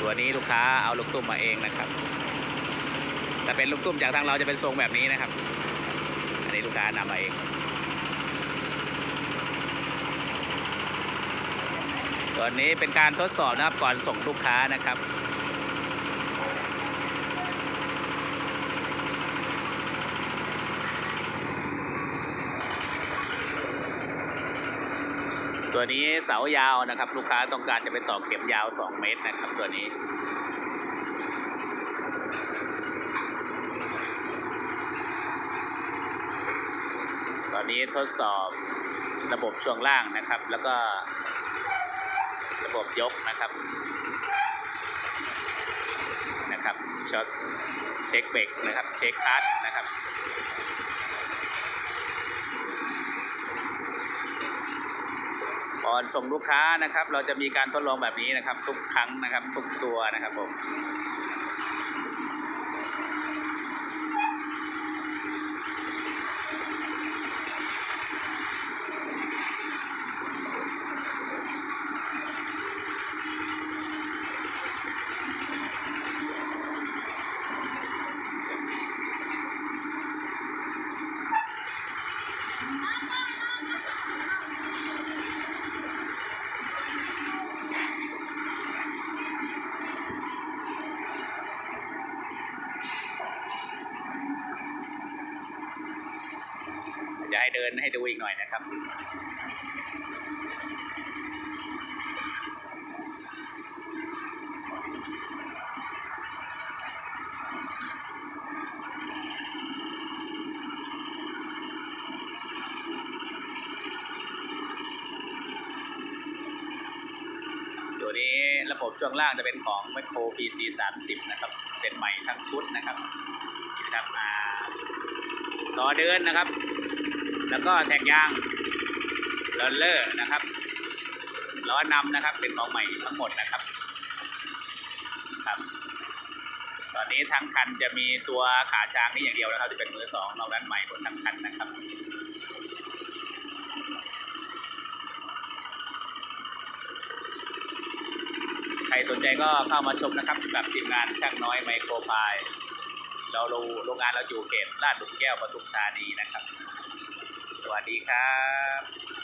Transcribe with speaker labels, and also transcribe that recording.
Speaker 1: ตัวนี้ลูกค้าเอาลูกตุ้มมาเองนะครับแต่เป็นลูกตุ้มจากทางเราจะเป็นทรงแบบนี้นะครับ อันนี้ลูกค้านำมาเอง ตัวนี้เป็นการทดสอบนะครับก่อนส่งลูกค้านะครับ ตัวนี้เสายาวนะครับ ลูกค้าต้องการจะไปต่อเข็มยาว 2 เมตรนะครับ ตัวนี้ ตอนนี้ทดสอบระบบช่วงล่างนะครับ แล้วก็ระบบยกนะครับนะครับช็อตเช็คเบรกนะครับ เช็คคลัตช์นะครับ อนส่งลูกค้านะครับ เราจะมีการทดลองแบบนี้นะครับ ทุกครั้งนะครับ ทุกตัวนะครับผม จะให้เดินให้ดูอีกหน่อยนะครับตัวนี้ระบบช่วงล่างจะเป็นของ m a c r o PC 30นะครับ เป็นใหม่ทั้งชุดนะครับนี่นะครับอ่าต่อเดินนะครับ แล้วก็แท็กยางลอนเลอร์นะครับล้อนำนะครับเป็นของใหม่ทั้งหมดนะครับครับ ตอนนี้ทั้งคันจะมีตัวขาช้างนี่อย่างเดียวนะครับ ที่เป็นมือสองนอกนั้นใหม่หมดทั้งคันนะครับใครสนใจก็เข้ามาชมนะครับกับทีมงานช่างน้อยไมโครพายเราโรงโรงงานเราอยู่เขตลาดหลุมแก้วปทุมธานีนะครับ สวัสดีครับ